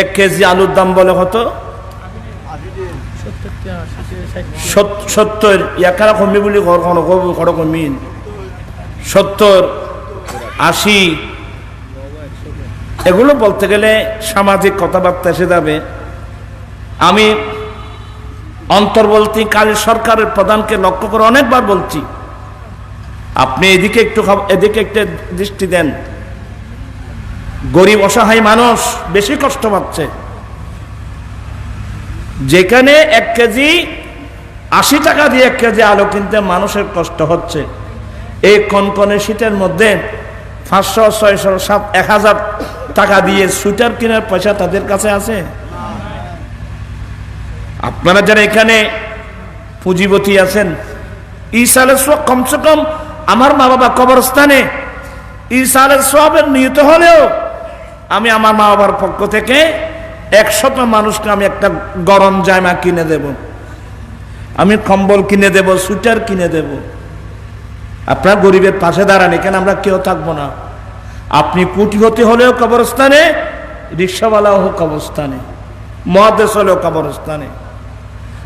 এক কেজি আলুর দাম বলে কত? সত্তর। একারা কমি বলি ঘর কোনো ঘর সত্তর, আশি। এগুলো বলতে গেলে সামাজিক কথাবার্তা এসে যাবে আমি অন্তর্বর্তীকালে সরকারের প্রধানকে লক্ষ্য করে অনেকবার বলছি। আপনি এদিকে একটু এদিকে একটু দৃষ্টি দেন। গরিব অসহায় মানুষ বেশি কষ্ট পাচ্ছে। যেখানে এক কেজি আশি টাকা দিয়ে এক কেজি আলু কিনতে মানুষের কষ্ট হচ্ছে। এই কনকনে শীতের মধ্যে পাঁচশো, ছয়শো, সাত, এক হাজার টাকা দিয়ে সুইটার কেনার পয়সা তাদের কাছে আছে? আপনারা যারা এখানে পুঁজিপতি আছেন ইসালের সব কমসে কম আমার মা বাবা কবরস্থানে ইসালের সবের নিহত হলেও আমি আমার মা বাবার পক্ষ থেকে একশত মানুষকে আমি একটা গরম জামা কিনে দেব। আমি কম্বল কিনে দেব, সুইটার কিনে দেব। আপনার গরিবের পাশে দাঁড়ান, এখানে আমরা কেউ থাকব না। আপনি কুটিপতি হলেও কবরস্থানে, রিক্সাওয়ালাও হোক কবরস্থানে, মহাদেশ হলেও কবরস্থানে।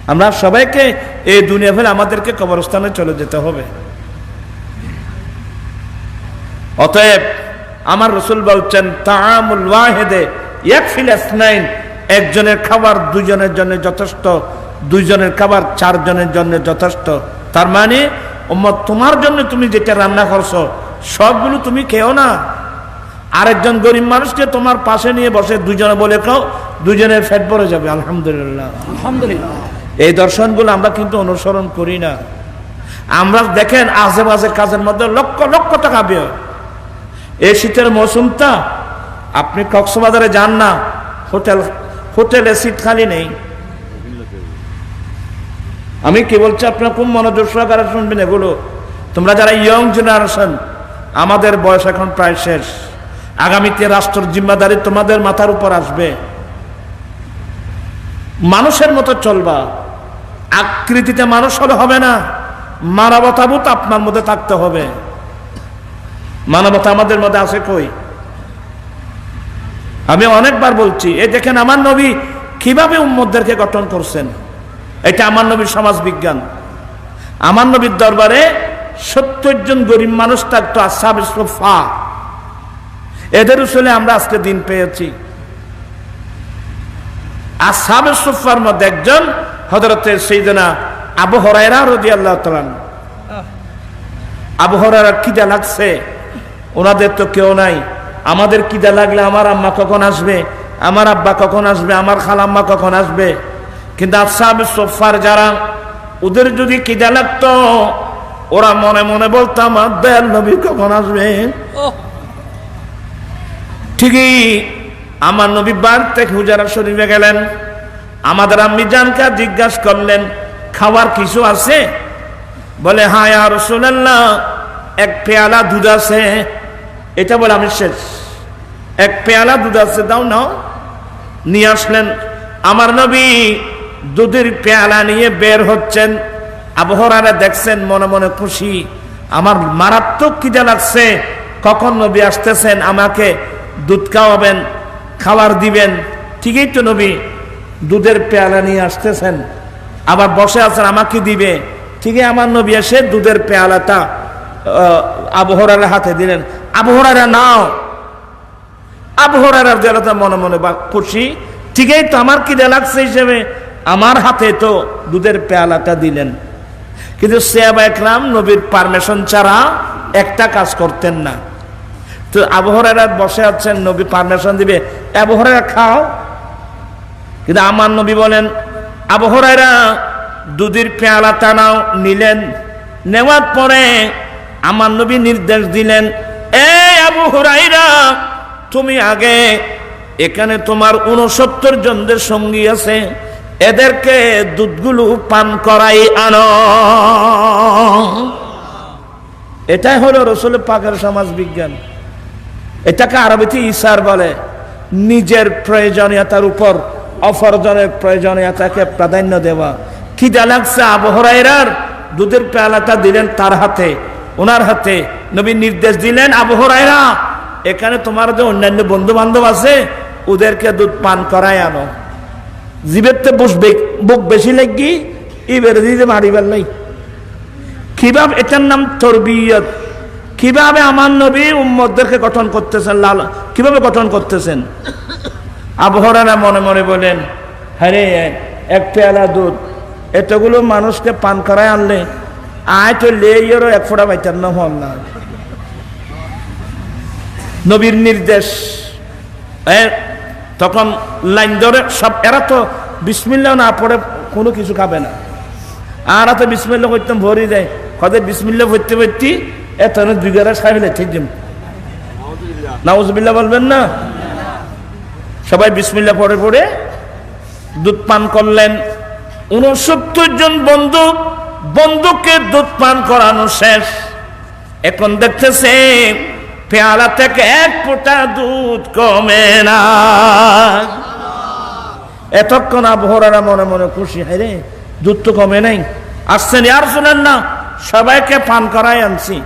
আমরা সবাইকে এই দুনিয়া ফেলে আমাদেরকে কবরস্থানে চলে যেতে হবে। অতএব আমার রসুল বলছেন তামুল ওয়াহেদে এক ফিলাসনাইন একজনের খাবার দুজনের জন্য যথেষ্ট দুইজনের খাবার চারজনের জন্য যথেষ্ট। তার মানে তোমার জন্য তুমি যেটা রান্না করছ সবগুলো তুমি খেও না। আরেকজন গরিব মানুষকে তোমার পাশে নিয়ে বসে দুজনে বলে খাও দুজনের ফ্যাট ভরে যাবে আলহামদুলিল্লাহ। আলহামদুলিল্লাহ। এই দর্শনগুলো আমরা কিন্তু অনুসরণ করি না। আমরা দেখেন আশেপাশের কাজের মধ্যে লক্ষ লক্ষ টাকা ব্যয়। এই শীতের মৌসুমটা আপনি কক্সবাজারে যান না, হোটেল, হোটেলে সিট খালি নেই। আমি কি বলছি আপনার খুব মনোযোগ সহকারে শুনবেন এগুলো। তোমরা যারা ইয়ং জেনারেশন আমাদের বয়স এখন প্রায় শেষ। আগামীতে রাষ্ট্রের জিম্মাদারি তোমাদের মাথার উপর আসবে। মানুষের মতো চলবা। আকৃতিতে মানুষ হলে হবে না মানবতাবোধ আপনার মধ্যে থাকতে হবে। মানবতা আমাদের মধ্যে আছে কই? আমি অনেকবার বলছি, এই দেখেন আমার নবী কীভাবে উম্মদদেরকে গঠন করছেন? এটা আমার নবীর সমাজ বিজ্ঞান আমার নবীর দরবারে সত্তর জন গরিব মানুষ থাকতো আসাব ফা এদের উসলে আমরা আজকে দিন পেয়েছি। আসাবের সুফার মধ্যে একজন হজরতের সেইজনা আবু রদি আল্লাহ তালান আবু হরাইরা লাগছে ওনাদের তো কেউ নাই। আমাদের কিদা লাগলে আমার আম্মা কখন আসবে? আমার আব্বা কখন আসবে? আমার খালাম্মা কখন আসবে? কিন্তু আসাবে সোফার যারা ওদের যদি কিদা লাগতো ওরা মনে মনে বলতো আমার দয়াল নবী কখন আসবে? ঠিকই আমার নবী বার থেকে হুজারা শরীফে গেলেন। আমাদের আম্মি জানকা জিজ্ঞাসা করলেন খাবার কিছু আছে? বলে হ্যাঁ আর রসুল্লাহ এক পেয়ালা দুধ আছে। এটা বলে আমি শেষ। এক পেয়ালা দুধ আছে, দাও নাও। নিয়ে আসলেন। আমার নবী দুধের পেয়ালা নিয়ে বের হচ্ছেন। আবহাওয়ারা দেখছেন, মনে মনে খুশি। আমার মারাত্মক খিদে লাগছে। কখন নবী আসতেছেন? আমাকে দুধ খাওয়াবেন, খাবার দিবেন। ঠিকই তো নবী, দুধের পেয়ালা নিয়ে আসতেছেন। আবার বসে আছেন, আমাকে দিবে। ঠিকই আমার নবী এসে দুধের পেয়ালাটা আবহরার হাতে দিলেন। আবহরারা নাও। আবহরার জেলাতে মনে মনে বা খুশি, ঠিকই তো, আমার কি লাগছে হিসেবে? আমার হাতে তো দুধের পেয়ালাটা দিলেন। কিন্তু সেবা একরাম নবীর পারমিশন ছাড়া একটা কাজ করতেন না। তো আবহরারা বসে আছেন, নবী পারমিশন দিবে। আবহরারা খাও। কিন্তু আমার নবী বলেন আবহরারা দুধের পেয়ালাটা নাও, নিলেন। নেওয়ার পরে আমার নবী নির্দেশ দিলেন তুমি আগে এখানে তোমার উনসত্তর জনদের সঙ্গী আছে, এদেরকে দুধগুলো পান করাই আনো। এটাই হলো রসুল পাকের সমাজ বিজ্ঞান। এটাকে আরবিতে ইসার বলে, নিজের প্রয়োজনীয়তার উপর অফরজনের প্রয়োজনীয়তাকে প্রাধান্য দেওয়া। খিদা লাগছে আবহরাইরার দুধের পেয়ালাটা দিলেন তার হাতে। ওনার হাতে নবী নির্দেশ দিলেন আবহরাইরা এখানে তোমার যে অন্যান্য বন্ধু বান্ধব আছে, ওদেরকে দুধ পান করাই আনো। জীবেরতে বসবে বুক বেশি লাগি এবার দিতে মারিবার নাই। কীভাবে এটার নাম তরবিয়ত? কীভাবে আমার নবী উম্মদদেরকে গঠন করতেছেন, লাল কীভাবে গঠন করতেছেন? আবহরানা মনে মনে বলেন হ্যাঁ এক পেয়ালা দুধ, এতগুলো মানুষকে পান করায় আনলে আয় তো লেয়েরও এক ফোঁটা পাইতাম না হল না নবীর নির্দেশ তখন লাইন ধরে সব এরা তো বিসমিল্লা না পড়ে কোনো কিছু খাবে না আর তো বিসমিল্লা করতাম ভরি দেয় হয়তো বিসমিল্লা ভরতে ভরতি এত দুই গেরা সাহেব ঠিক দিম নাউজবিল্লা বলবেন না সবাই বিসমিল্লা পড়ে পড়ে দুধ পান করলেন উনসত্তর জন বন্ধু বন্ধুকে দুধ পান করানো শেষ। এখন দেখতেছে পেয়ালা থেকে এক ফোঁটা দুধ কমে না। এতক্ষণ আবহরারা মনে মনে খুশি, হায় রে, দুধ তো কমে নাই। আসছেন আর শোনেন না, সবাইকে পান করাই আনছি।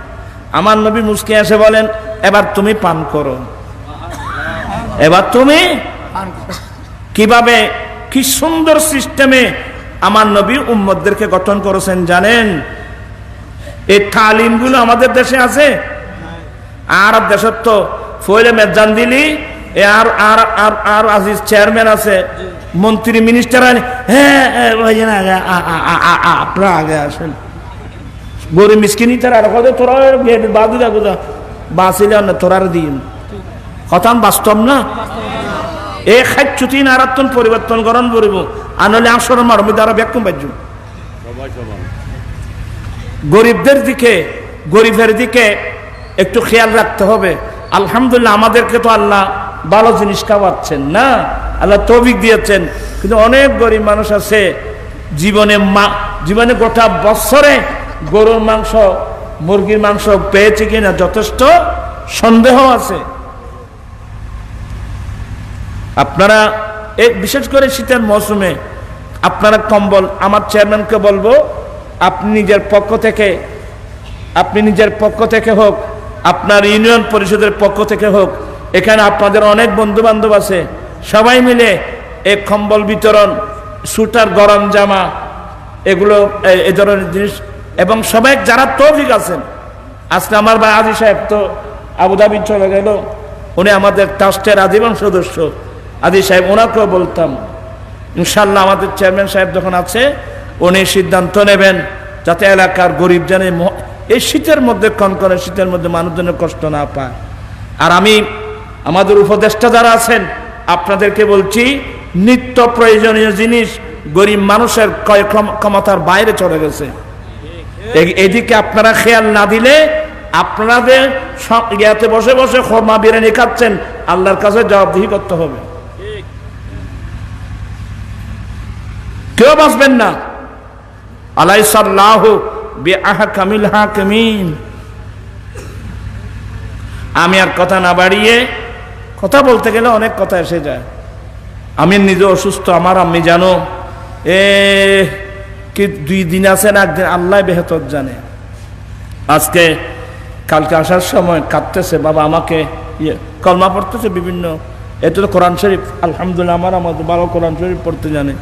আমার নবী মুসকে এসে বলেন, এবার তুমি পান করো। এবার তুমি কীভাবে? কি সুন্দর সিস্টেমে আমার নবী উম্মদদেরকে গঠন করেছেন, জানেন? এই তালিমগুলো আমাদের দেশে আছে। আর দেশের তো ফইলে মেজান দিলি আর আর আর আর আজিজ চেয়ারম্যান আছে, মন্ত্রী মিনিস্টার হ্যাঁ আপনারা আগে আসেন। গরিব মিসকিনি তারা, আর কত তোরা বাদু দেখো বাঁচিলে তোরার দিন। কথা বাস্তব না? এই খাচ্ছুতি নারাত্তন পরিবর্তন করণ করিব। আনলে আসর মারমি দ্বারা ব্যাকুম বাজ্য গরিবদের দিকে গরিবের দিকে একটু খেয়াল রাখতে হবে। আলহামদুলিল্লাহ আমাদেরকে তো আল্লাহ ভালো জিনিস খাওয়াচ্ছেন না। আল্লাহ তৌফিক দিয়েছেন। কিন্তু অনেক গরিব মানুষ আছে জীবনে মা জীবনে গোটা বছরে গরুর মাংস মুরগির মাংস পেয়েছে কিনা যথেষ্ট সন্দেহ আছে। আপনারা এক বিশেষ করে শীতের মৌসুমে, আপনারা কম্বল, আমার চেয়ারম্যানকে বলব, আপনি নিজের পক্ষ থেকে, আপনি নিজের পক্ষ থেকে হোক, আপনার ইউনিয়ন পরিষদের পক্ষ থেকে হোক, এখানে আপনাদের অনেক বন্ধু বান্ধব আছে, সবাই মিলে এই কম্বল বিতরণ সুটার গরম জামা, এগুলো, এ ধরনের জিনিস, এবং সবাই যারা তৌফিক আছেন, আজকে আমার ভাই আজি সাহেব তো আবুধাবি চলে গেল, উনি আমাদের ট্রাস্টের আজীবন সদস্য। আদি সাহেব, ওনাকেও বলতাম ইনশাল্লাহ আমাদের চেয়ারম্যান সাহেব যখন আছে, উনি সিদ্ধান্ত নেবেন যাতে এলাকার গরিব জানে এই শীতের মধ্যে কনকনে শীতের মধ্যে মানুষজনের কষ্ট না পায়। আর আমি, আমাদের উপদেষ্টা যারা আছেন, আপনাদেরকে বলছি, নিত্য প্রয়োজনীয় জিনিস গরিব মানুষের ক্রয় ক্ষম- ক্ষমতার বাইরে চলে গেছে। এদিকে আপনারা খেয়াল না দিলে আপনাদের ইয়াতে বসে বসে খরমা বিরিয়ানি খাচ্ছেন, আল্লাহর কাছে জবাবদিহি করতে হবে। কেউ বাঁচবেন না। আলাই সাল্লাহ কামিল হাকিমিন। আমি আর কথা না বাড়িয়ে কথা বলতে গেলে অনেক কথা এসে যায়। আমি নিজে অসুস্থ, আমার আমি জানো, এ কি দুই দিন আছে না একদিন, আল্লাহ বেহতর জানে। আজকে, কালকে আসার সময় কাঁদতেছে, বাবা আমাকে ইয়ে কলমা পড়তেছে বিভিন্ন এত তো কোরআন শরীফ, আলহামদুলিল্লাহ আমার আমাদের ভালো কোরআন শরীফ পড়তে জানে।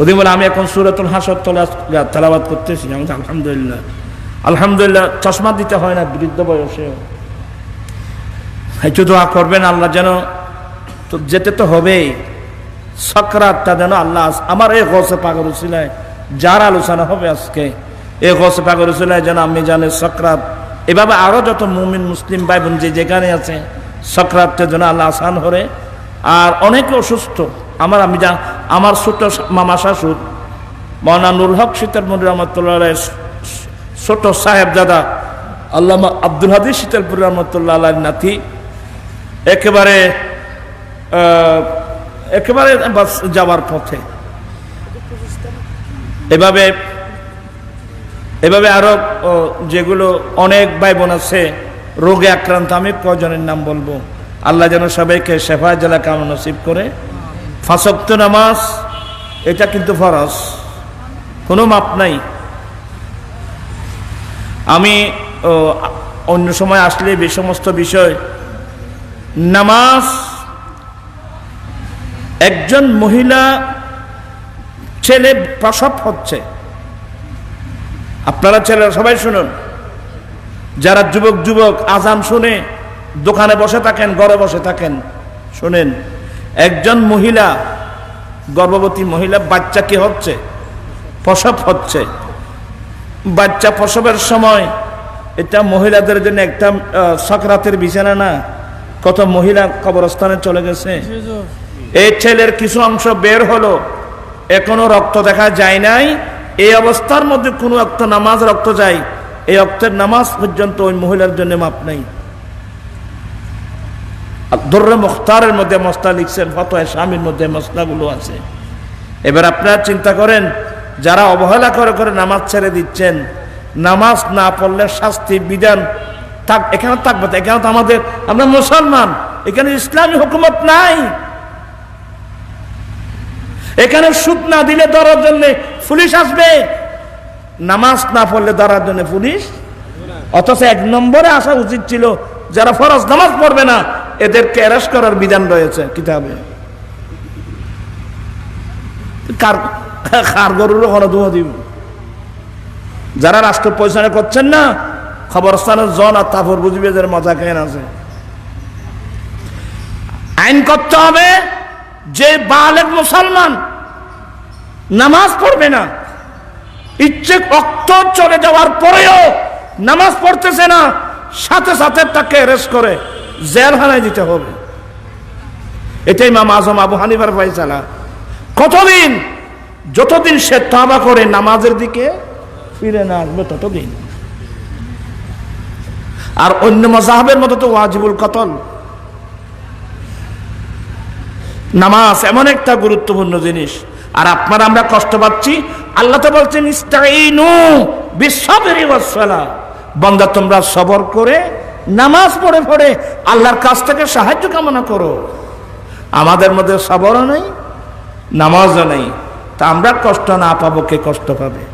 ওদিন বলে, আমি এখন সুরাতুল হাসর তোলা তালাবাদ করতেছি। আমি আলহামদুলিল্লাহ। আলহামদুলিল্লাহ। চশমা দিতে হয় না, বৃদ্ধ বয়সে। একটু দোয়া করবেন, আল্লাহ যেন তো যেতে তো হবেই। সকরাতটা যেন আল্লাহ আমার এই গসে পাগর উচিলায় যার আলোচনা হবে আজকে, এই গসে পাগর উচিলায় যেন আমি জানে সকরাত। এভাবে আরও যত মুমিন, মুসলিম ভাই বোন যে যেখানে আছে, সকরাতটা যেন আল্লাহ আসান হরে। আর অনেকে অসুস্থ, আমার আমি যা আমার ছোট মামা শাশুর নুরুল হক মন্দির রহমতুল্লাহ ছোট সাহেব দাদা আল্লামা আব্দুল হাদিস শীতলপুর রহমতুল্লাহ আল্লাহ নাতি। একেবারে একেবারে যাওয়ার পথে। এভাবে এভাবে আরও যেগুলো অনেক ভাই বোন আছে, রোগে আক্রান্ত, আমি কজনের নাম বলব? আল্লাহ যেন সবাইকে শেফা জেলা কাম নসিব করে। ফাঁসক্ত নামাজ, এটা কিন্তু ফরজ। কোনো মাপ নাই। আমি অন্য সময় আসলে এই সমস্ত বিষয়, নামাজ, একজন মহিলা, ছেলে প্রসব হচ্ছে। আপনারা ছেলেরা সবাই শুনুন। যারা যুবক যুবক আজান শুনে, দোকানে বসে থাকেন, ঘরে বসে থাকেন, শুনেন। একজন মহিলা, গর্ভবতী মহিলা, বাচ্চা কি হচ্ছে? প্রসব হচ্ছে। বাচ্চা প্রসবের সময় এটা মহিলাদের জন্য একটা সকরাতের বিছানা না, কত মহিলা কবরস্থানে চলে গেছে। এই ছেলের কিছু অংশ বের হলো, এখনও রক্ত দেখা যায় নাই। এই অবস্থার মধ্যে কোনো একটা নামাজ রক্ত যায়, এই রক্তের নামাজ পর্যন্ত ওই মহিলার জন্য মাপ নেই। দর্রে মুখতারের মধ্যে মশলা লিখছেন ফতোয় স্বামীর মধ্যে মশলাগুলো আছে। এবার আপনারা চিন্তা করেন, যারা অবহেলা করে করে নামাজ ছেড়ে দিচ্ছেন, নামাজ না পড়লে শাস্তি, বিধান থাক, এখানে থাকবে তো, এখানে তো আমাদের, আমরা মুসলমান, এখানে ইসলামী হুকুমত নাই। এখানে সুদ না দিলে ধরার জন্য পুলিশ আসবে। নামাজ না পড়লে ধরার জন্য পুলিশ। অথচ এক নম্বরে আসা উচিত ছিল, যারা ফরজ নামাজ পড়বে না এদেরকে অ্যারেস্ট করার বিধান রয়েছে কিতাবে। কার কার গরুরও দোয়া দিব। যারা রাষ্ট্র পরিচালনা করছেন না, খবরস্থানের জন আর তাফর বুঝবে এদের মজা কেন আছে? আইন করতে হবে যে বালেক মুসলমান নামাজ পড়বে না। ইচ্ছে অক্ত চলে যাওয়ার পরেও নামাজ পড়তেছে না, সাথে সাথে তাকে অ্যারেস্ট করে। জেলখানায় দিতে হবে। এটাই মাম আজম আবু হানিফার ফাইসালা কতদিন? যতদিন সে তাবা করে নামাজের দিকে ফিরে না আসবে, ততদিন। আর অন্য মজাহের মতো তো ওয়াজিবুল কতল। নামাজ এমন একটা গুরুত্বপূর্ণ জিনিস। আর আপনারা আমরা কষ্ট পাচ্ছি। আল্লাহ তো বলছেন বন্দা তোমরা সবর করে নামাজ পড়ে পড়ে আল্লাহর কাছ থেকে সাহায্য কামনা করো। আমাদের মধ্যে সবরও নেই, নামাজও নেই। তা আমরা কষ্ট না পাবো, কে কষ্ট পাবে?